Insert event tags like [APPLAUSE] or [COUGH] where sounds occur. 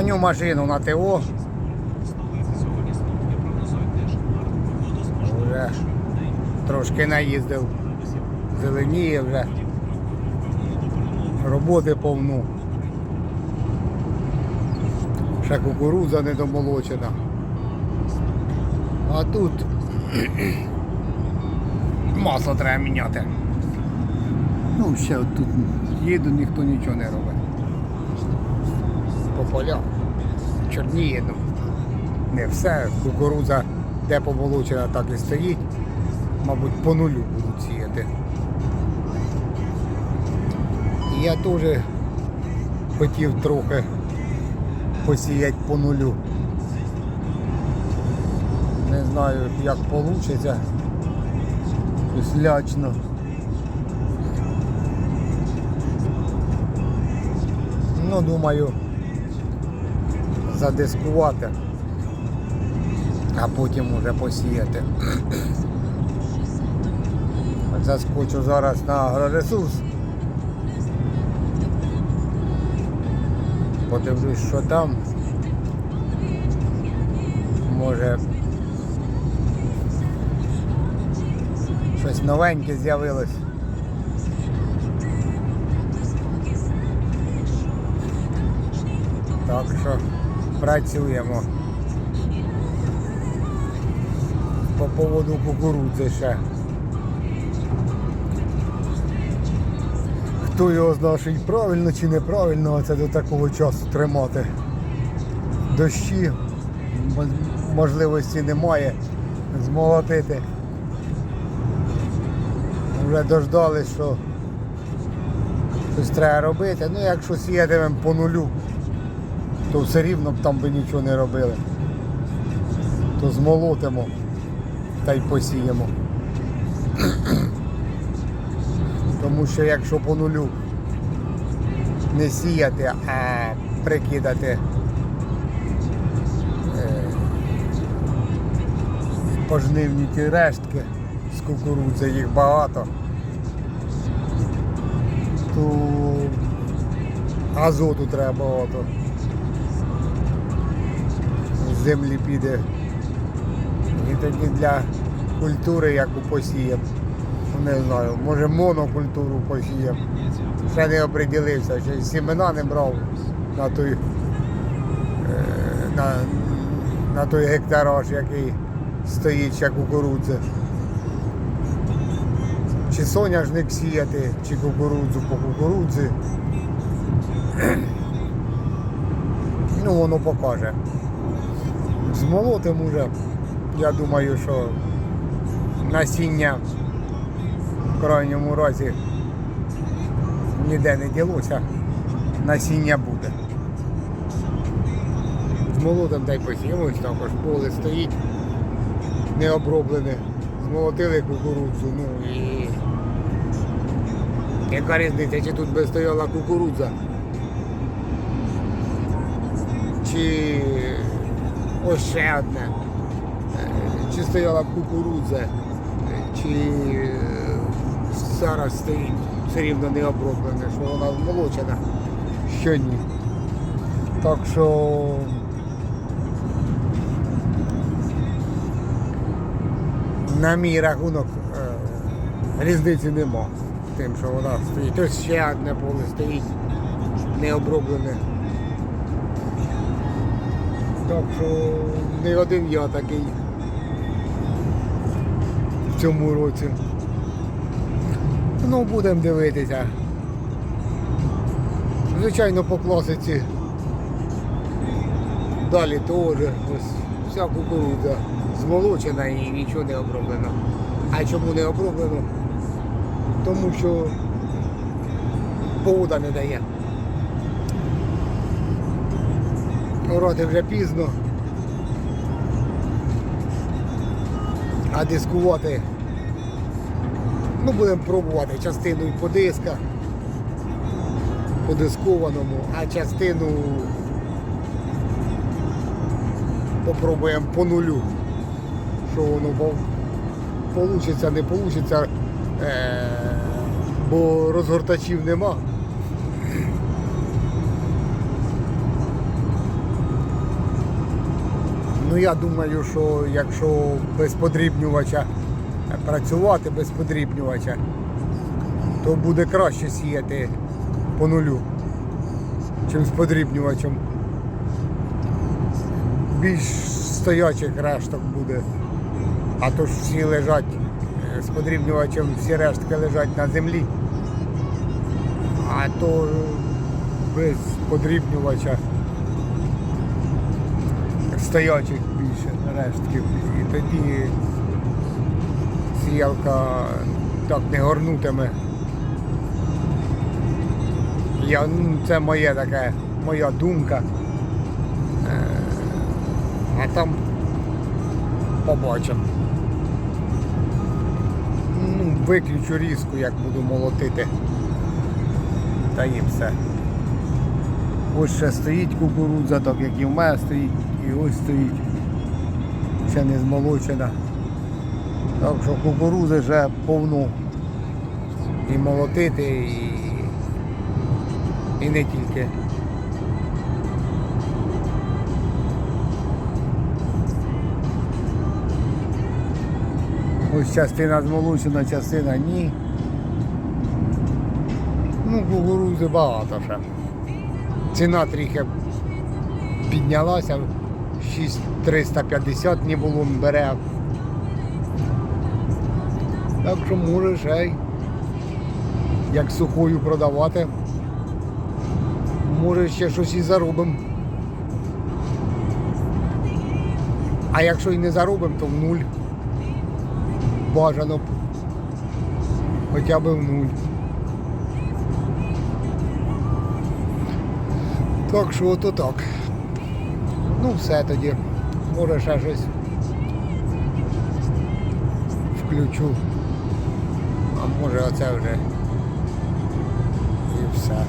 Гоню машину на ТО. Вже трошки наїздив. Зеленіє вже. Роботи повну. Ще кукурудза недомолочена. А тут [CLEARS THROAT] масло треба міняти. Ну, ще тут їду, ніхто нічого не робить. По полях. Чорніє, ну. Не все. Кукурудза де помолочена, так і стоїть. Мабуть, по нулю будуть сіяти. І я теж хотів трохи посіяти по нулю. Не знаю, як вийде. Щось лячно. Ну, думаю, задискувати, а потім уже посіяти. Заскочу зараз на агроресурс. Подивлюсь, що там. Може щось новеньке з'явилось. Так що працюємо. По поводу кукурудзи ще. Хто його знає, що й правильно чи неправильно, це до такого часу тримати. Дощі, можливості немає змолотити. Вже дождались, що щось треба робити. Ну якщо сіятимемо по нулю, то все рівно б там би нічого не робили. То змолотимо та й посіємо. [CLEARS THROAT] Тому що якщо по нулю не сіяти, а прикидати е, пожнивні ті рештки з кукурудзи, їх багато, то азоту треба багато. Землі піде. І тоді для культури, яку посіємо. Не знаю, може монокультуру посіємо. Ще не оприділився, ще сімена не брав на той, е, на, на той гектараж, який стоїть ще кукурудзи. Чи соняшник сіяти, чи кукурудзу по кукурудзі. [CLEARS THROAT] Ну, воно покаже. Змолотим уже, я думаю, що насіння в крайньому разі ніде не ділося, насіння буде. Змолотим та й посіємо, також поле стоїть, не оброблене. Змолотили кукурудзу, ну і яка різниця, чи тут би стояла кукурудза, чи ось ще одне, Е, чи стояла кукурудза, е, чи е, зараз стоїть все рівно не оброблене, що вона змолочена, що ні. Так що на мій рахунок різниці нема. Тим, що вона стоїть. Ось ще одне поле стоїть, не оброблене. Так що не один я такий в цьому році. Ну, будемо дивитися. Звичайно, по класиці. Далі теж ось вся кукурудза змолочена і нічого не оброблено. А чому не оброблено? Тому що погода не дає. Ороти вже пізно. А дискувати. Ну, будемо пробувати частину і по дисках, по дискованому, а частину попробуємо по нулю. Що воно вийде, не вийде, бо розгортачів нема. Я думаю, що якщо без подрібнювача працювати без подрібнювача, то буде краще сіяти по нулю, чим з подрібнювачем. Більш стоячих решток буде. А то ж всі лежать е, з подрібнювачем, всі рештки лежать на землі. А то без подрібнювача стоячих більше рештків. І тоді сіялка так не горнутиме. Я, ну, це моє таке, моя думка. Е, А там побачимо. Ну, виключу різку, як буду молотити. Та і все. Ось ще стоїть кукурудза, так як і в мене стоїть, і ось стоїть. Ще не змолочена. Так що кукурудзи вже повно. І молотити, і, і не тільки. Ось частина змолочена, частина ні. Ну, кукурудзи багато ще. Ціна трохи піднялася, 6,350 не було бере. Так що може ще й як сухою продавати. Може ще щось і заробимо. А якщо і не заробимо, то в нуль. Бажано б хоча б в нуль. Так що ото так. Ну все тоді. Може ще щось включу. А може оце вже і все.